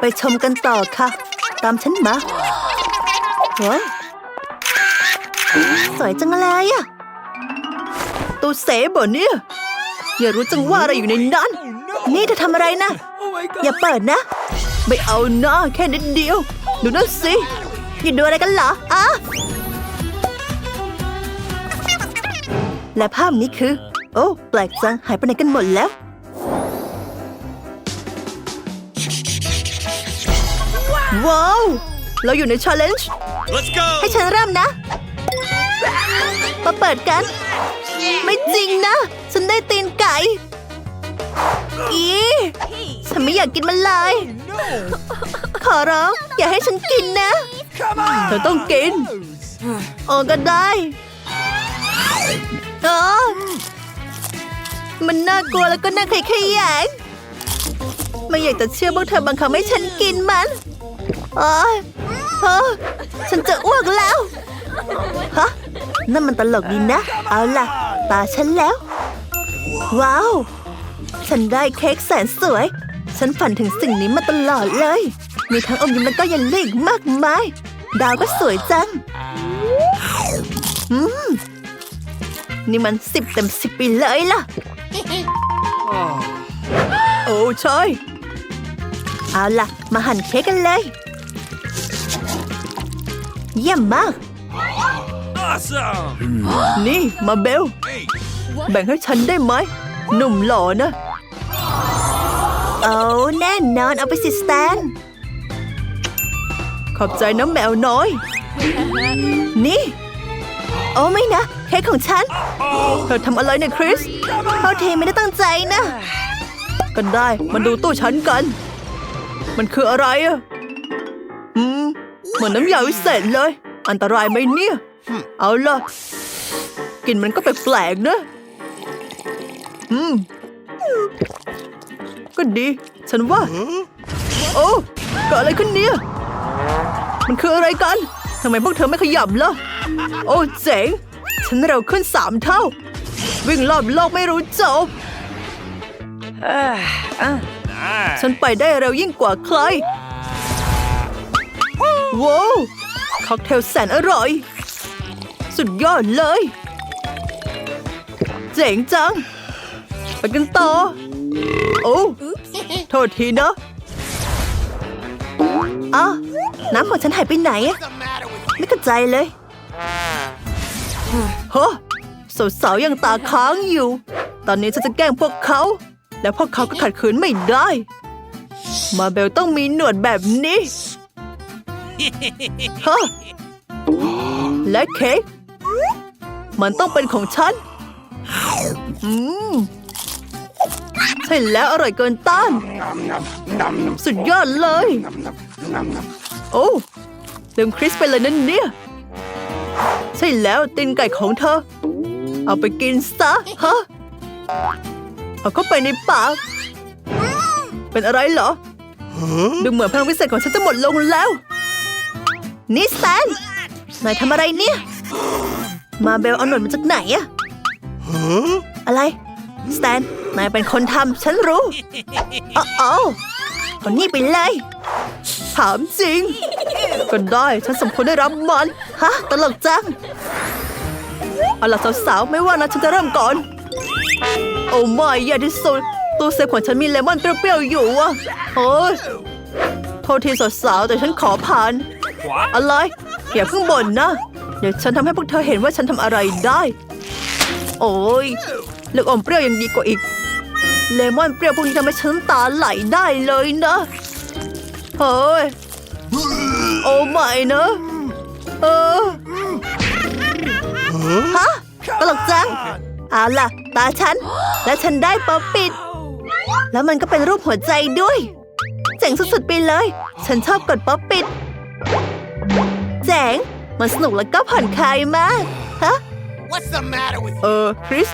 ไปชมกันต่อค่ะ ตามฉันมาว้าสวยจังเลยอะตัวเสบเหรอเนี่ย อย่ารู้จังว่าอะไรอยู่ในนั้น นี่เธอทำอะไรนะ อย่าเปิดนะ ไม่เอานะแค่นิดเดียว ดูนั่นสิอย่าดูอะไรกันเหรออะและภาพนี้คือ โอ้ แปลกจัง หายไปไหนกันหมดแล้ว ว้าว เราอยู่ใน challenge Let's go! ให้ฉันเริ่มนะ มาเปิดกัน ไม่จริงนะ ฉันได้ตีนไก่ อีฉันไม่อยากกินมันเลย ขอร้อง อย่าให้ฉันกินนะ เธอต้องกินโอ้ก็ได้เออมันน่ากลัวแล้วก็น่าขยขยงไม่อยากจะเชื่อพวกเธอบังคับให้ฉันกินมัน เอ้ยเฮ้อฉันจะอ้วกแล้วฮะนั่นมันตลกดีนะ เอาล่ะ ตาฉันแล้ว ว้าว ฉันได้เค้กแสนสวย ฉันฝันถึงสิ่งนี้มาตลอดเลย มีทั้งอมยิ้มแล้วก็เยันลี่อีกมากมาย ดาวก็สวยจัง อืม นี่มันสิบเต็มสิบไปเลยล่ะ โอ้ใช่ เอาล่ะ มาหั่นเค้กกันเลย เยี่ยมมาก Awesome! นี่มาเบล Hey, แบ่งให้ฉันได้ไหม หนุ่มหล่อนะ เอาแน่นอนเอาไปสิสแตน ขอบใจน้ำแมวน้อย นี่ โอ้ไม่นะ เค้กของฉัน เธอทำอะไรเนี่ยคริสเขาเทไม่ได้ตั้งใจนะ กันได้มาดูตู้ฉันกัน มันคืออะไรอะอืม เหมือนน้ำยาวิเศษเลย อันตรายไหมเนี่ย เอาล่ะกลิ่นมันก็แปลกๆนะ อืม ก็ดี ฉันว่า โอ้เกิดอะไรขึ้นเนี่ย มันคืออะไรกัน ทำไมพวกเธอไม่ขยับล่ะ โอ้เจ๋ง ฉันเร็วขึ้นสามเท่า วิ่งรอบโลกไม่รู้จบ nice. ฉันไปได้เร็วยิ่งกว่าใคร ว้าวค็อกเทลแสนอร่อย สุดยอดเลย เจ๋งจัง ไปกันต่อ โอ้โทษทีนะอ้าวน้ำของฉันหายไปไหนอะไม่เข้าใจเลยเฮ้สาวๆยังตาค้างอยู่ ตอนนี้ฉันจะแกล้งพวกเขา และพวกเขาก็ขัดขืนไม่ได้ มาเบลต้องมีหนวดแบบนี้ ฮะและเค้กมันต้องเป็นของฉัน อืม ใช่แล้วอร่อยเกินต้าน สุดยอดเลย โอ้ลืมคริสไปเลยนั่นเนี่ย ใช่แล้วตีนไก่ของเธอ เอาไปกินซะฮะเอาเข้าไปในปาก เป็นอะไรเหรอ ดูเหมือนพลังวิเศษของฉันจะหมดลงแล้ว นี่สแตนนายทำอะไรเนี่ย มาเบลเอาหนวดมาจากไหนอะอะไรสแตนนายเป็นคนทำฉันรู้อ๋ออ๋อเอานี่ไปเลย ถามจริง ก็ได้ฉันสมควรได้รับมัน ฮะ ตลกจัง เอาล่ะสาวๆ ไม่ว่านะฉันจะเริ่มก่อน โอ้ไม่แย่ที่สุดตู้เซฟของฉันมีเลมอนเปรี้ยวๆอยู่อะโอ้ยโทษทีสาวๆแต่ฉันขอผ่าน อะไรอย่าเพิ่งบ่นนะเดี๋ยวฉันทำให้พวกเธอเห็นว่าฉันทำอะไรได้ โอ้ยลูกอมเปรี้ยวยังดีกว่าอีก เลมอนเปรี้ยวพวกนี้ทำให้ฉันตาไหลได้เลยนะเฮ้ยโอ้ไม่นะเออฮะตลกจังเอาล่ะ ตาฉัน และฉันได้ป๊อปปิด แล้วมันก็เป็นรูปหัวใจด้วย เจ๋งสุดๆไปเลย ฉันชอบกดป๊อปปิด เจ๋งมันสนุกแล้วก็ผ่อนคลายมาก ฮะ What's the matter with เออคริส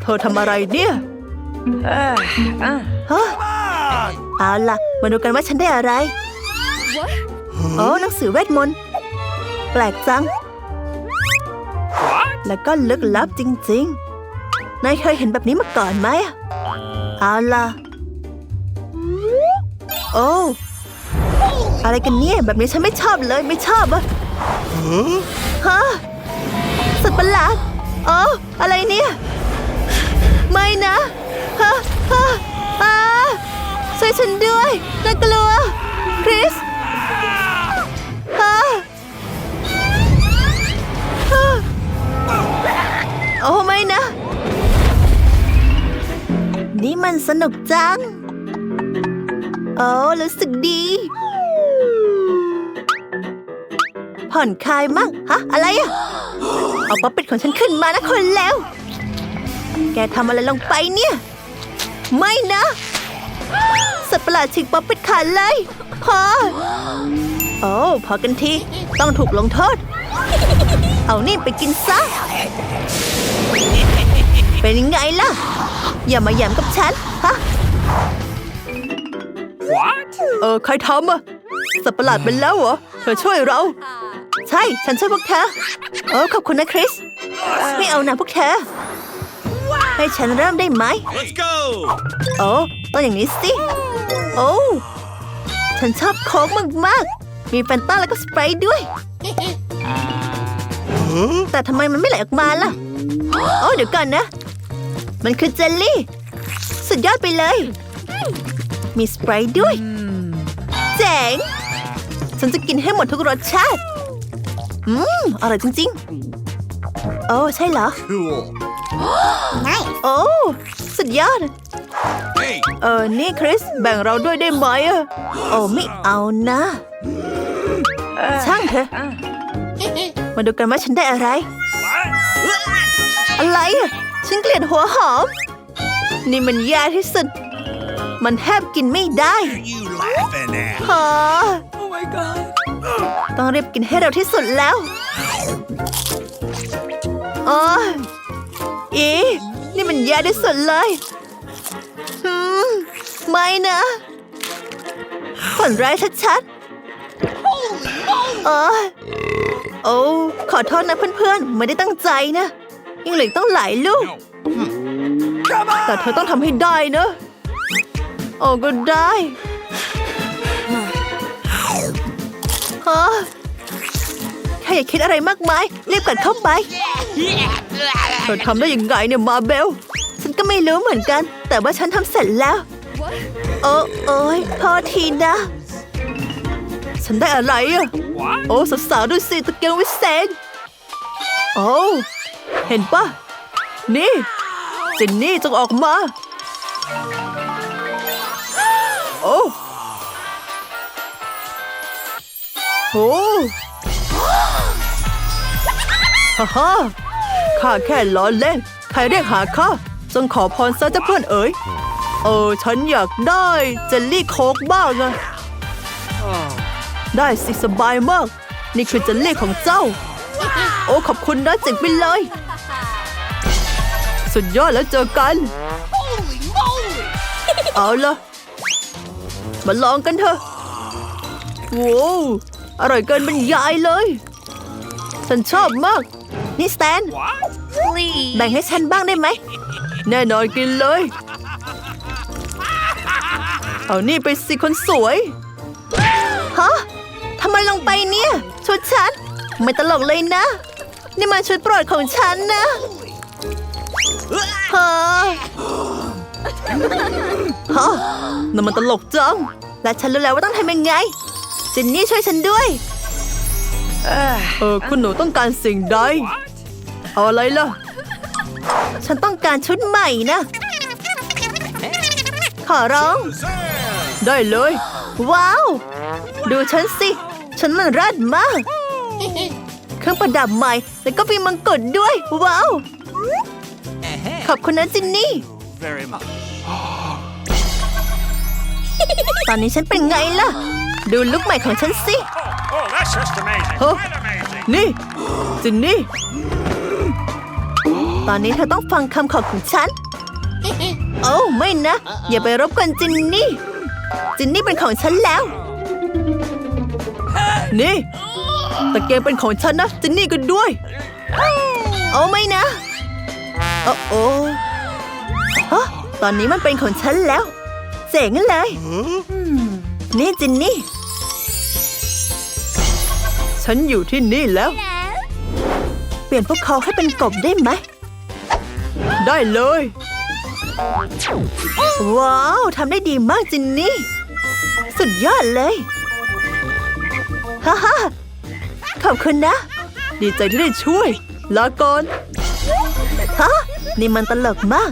เธอทำอะไรเนี่ยฮะ On! เอาล่ะ มาดูกันว่าฉันได้อะไร โอ้หนังสือเวทมนต์ แปลกจัง What? แล้วก็ลึกลับจริงๆ นายเคยเห็นแบบนี้มาก่อนไหมอะเอาล่ะ โอ้ อะไรกันเนี่ย แบบนี้ฉันไม่ชอบเลยไม่ชอบอะฮะสัตว์ประหลาดอ๋ออะไรเนี่ย ไม่นะฮะฮะอาช่วยฉันด้วยน่ากลัว คริสฮะฮะโอ้ไม่นะ นี่มันสนุกจัง โอ้รู้สึกดี ผ่อนคลายมากฮะ อะไรอะเอาป๊อปเป็ดของฉันขึ้นมานะคนแล้ว แกทำอะไรลงไปเนี่ย ไม่นะสัตว์ประหลาดฉีกป๊อปเป็ดขาดเลย พอ โอ้พอกันที ต้องถูกลงโทษ เอานี่ไปกินซะ เป็นยังไงล่ะ อย่ามาแย้มกับฉัน ฮะ What? เออ ใครทำอะสัตว์ประหลาดเป็นแล้วเหรอ เธอช่วยเรา ใช่ ฉันช่วยพวกเธอเออขอบคุณนะคริส ไม่เอานะพวกเธอ ให้ฉันเริ่มได้ไหม Let's go! โอ้ต้องอย่างนี้สิ โอ้ ฉันชอบโค้กมากๆมีแฟนต้าแล้วก็สไปร์ด้วย แต่ทำไมมันไม่ไหลออกมาล่ะ โอ้เดี๋ยวก่อนนะ มันคือเจลลี่ สุดยอดไปเลย มีสไปร์ด้วย เจ๋ง ฉันจะกินให้หมดทุกรสชาติ อืม อร่อยจริงๆ โอ้ ใช่เหรอ Cool. โอ้ สุดยอด Hey! เออ นี่คริส แบ่งเราด้วยได้ไหมอะโอ้ไม่เอานะ ช่างเถอะ มาดูกันว่าฉันได้อะไร What? อะไรอะฉันเกลียดหัวหอม นี่มันแย่ที่สุด มันแทบกินไม่ได้ you laughing at? ฮะ Oh my god. ต้องรีบกินให้เร็วที่สุดแล้วอ๋ออีนี่มันแย่ที่สุดเลยหืมไม่นะฝันร้ายชัดๆเออโอ้ขอโทษนะเพื่อนๆ ไม่ได้ตั้งใจนะ ยังเหลืออกต้องหลายลูก แต่เธอต้องทำให้ได้นะ โอ้ก็ได้ แค่อย่าคิดอะไรมากมายรีบกัดเข้าไปเธอทำได้ยังไงเนี่ยมาเบล ฉันก็ไม่รู้เหมือนกัน แต่ว่าฉันทำเสร็จแล้ว โอ้โอ้ยพอทีนะ ฉันได้อะไรอะ What? โอ้สาวๆดูสิตะเกียงวิเศษโอ้เห็นปะนี่เจนนี่จงออกมา โอ้โอ้ ฮ่าฮ่าข้าแค่ล้อเล่น ใครเรียกหาข้าจงขอพรซะเจ้าเพื่อนเอ๋ย เออ ฉันอยากได้เจลลี่โคกบ้างอะได้สิสบายมาก นี่คือเจลลี่ของเจ้า โอ้ ขอบคุณนะเจ๋งไปเลย สุดยอดแล้วเจอกัน เอาละมาลองกันเถอะว้าวอร่อยเกินบรรยายเลย ฉันชอบมาก นี่สแตน What? แบ่งให้ฉันบ้างได้ไหม แน่นอนกินเลย เอานี่ไปสิคนสวย ฮะทำไมลงไปเนี่ย ชุดฉัน ไม่ตลกเลยนะ นี่มันชุดโปรดของฉันนะฮะฮะนั่นมันตลกจัง และฉันรู้แล้วว่าต้องทำยังไงเจนนี่ช่วยฉันด้วย เออ คุณหนูต้องการสิ่งใด What? เอาอะไรล่ะ ฉันต้องการชุดใหม่นะ ขอร้อง ได้เลย ว้าว ดูฉันสิ ฉันมันรัดมาก เครื่องประดับใหม่ แล้วก็มีมังกรด้วย ว้าว ขอบคุณนะจินนี่ Very much. ตอนนี้ฉันเป็นไงล่ะ ดูลุคใหม่ของฉันสิ Oh, that's just amazing. Huh? Quite amazing. นี่จินนี่ ตอนนี้เธอต้องฟังคำขอบของฉัน โอ้ไม่นะ อย่าไปรบกวนจินนี่ จินนี่เป็นของฉันแล้ว นี่ตะเกียงเป็นของฉันนะ จินนี่ก็ด้วย โอ้ไม่นะ โอ้โอ้ฮะตอนนี้มันเป็นของฉันแล้วเจ๋งเลย นี่จินนี่ ฉันอยู่ที่นี่แล้ว เปลี่ยนพวกเขาให้เป็นกบได้ไหม ได้เลย ว้าว ทำได้ดีมากจินนี่ สุดยอดเลย ฮ่าฮ่าขอบคุณนะ ดีใจที่ได้ช่วย ลาก่อน ฮะ นี่มันตลกมาก